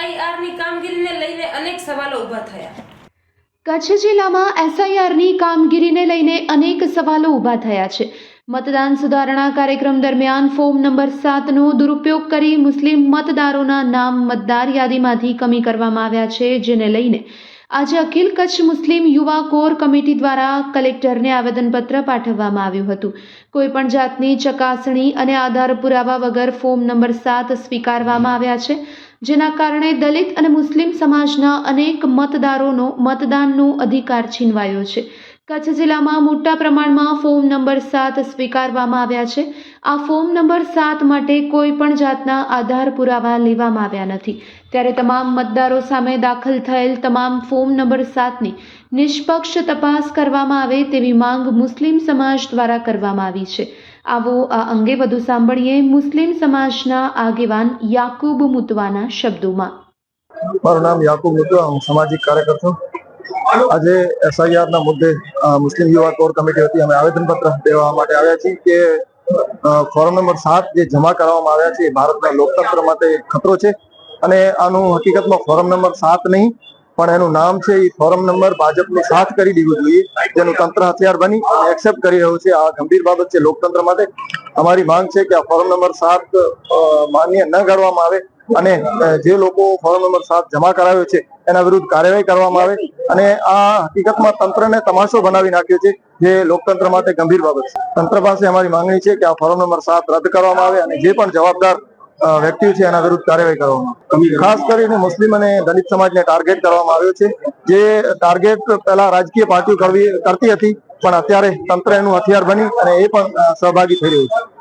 એસઆઈઆરની કામગીરીને લઈને અનેક સવાલો ઊભા થયા. કચ્છ જિલ્લામાં એસઆઈઆરની કામગીરીને લઈને અનેક સવાલો ઊભા થયા છે. મતદાન સુધારણા કાર્યક્રમ દરમિયાન ફોર્મ નંબર સાતનો દુરુપયોગ કરી મુસ્લિમ મતદારોના નામ મતદાર યાદીમાંથી કમી કરવામાં આવ્યા છે, જેને લઈને આજે અખિલ કચ્છ મુસ્લિમ યુવા કોર કમિટી દ્વારા કલેક્ટરને આવેદનપત્ર પાઠવવામાં આવ્યું હતું. કોઈપણ જાતની ચકાસણી અને આધાર પુરાવા વગર ફોર્મ નંબર સાત સ્વીકારવામાં આવ્યા છે, જેના કારણે દલિત અને મુસ્લિમ સમાજના અનેક મતદારોનો મતદાનનો અધિકાર છીનવાયો છે. કચ્છ જિલ્લામાં મોટા પ્રમાણમાં ફોર્મ નંબર સાત સ્વીકારવામાં આવ્યા છે. આ ફોર્મ નંબર સાત માટે કોઈ પણ જાતના આધાર પુરાવા લેવામાં આવ્યા નથી. ત્યારે તમામ મતદારો સામે દાખલ થયેલ તમામ ફોર્મ નંબર સાતની નિષ્પક્ષ તપાસ કરવામાં આવે તેવી માંગ મુસ્લિમ સમાજ દ્વારા કરવામાં આવી છે. આવો આ અંગે વધુ સાંભળીએ મુસ્લિમ સમાજના આગેવાન યાકુબ મુતવાના શબ્દોમાં. મારું નામ યાકુબ મુતવા, હું સામાજિક કાર્યકર છું. આજે એસઆઈઆર ના મુદ્દે મુસ્લિમ યુવા કોર કમિટી હતી અમે આવેદનપત્ર દેવા માટે આવ્યા છીએ કે ફોરમ નંબર સાત જે જમા કરવામાં આવ્યા છે એ ભારતના લોકતંત્ર માટે ખતરો છે. અને આનું હકીકતમાં ફોરમ નંબર સાત નહીં, પણ એનું નામ છે એ ફોરમ નંબર ભાજપની સાથ કરી દેવું જોઈએ. જેનું તંત્ર હથિયાર બની અને એક્સેપ્ટ કરી રહ્યું છે. આ ગંભીર બાબત છે લોકતંત્ર માટે. અમારી માંગ છે કે આ ફોરમ નંબર સાત માન્ય ન ગણવામાં આવે અને જે લોકો ફોર્મ નંબર સાત જમા કરાવ્યો છે એના વિરુદ્ધ કાર્યવાહી કરવામાં આવે અને આ હકીકતમાં તંત્રને તમાશો બનાવી નાખ્યો છે જે લોકતંત્ર માટે ગંભીર બાબત છે. તંત્ર પાસે અમારી માંગણી છે કે આ ફોરમ નંબર સાત રદ કરવામાં આવે અને જે પણ જવાબદાર વ્યક્તિઓ છે એના વિરુદ્ધ કાર્યવાહી કરવામાં આવે. ખાસ કરીને મુસ્લિમ અને દલિત સમાજને ટાર્ગેટ કરવામાં આવ્યો છે. જે ટાર્ગેટ પહેલા રાજકીય પાર્ટીઓ કરવી કરતી હતી પણ અત્યારે તંત્ર એનું હથિયાર બની અને એ પણ સહભાગી થઈ રહ્યું છે.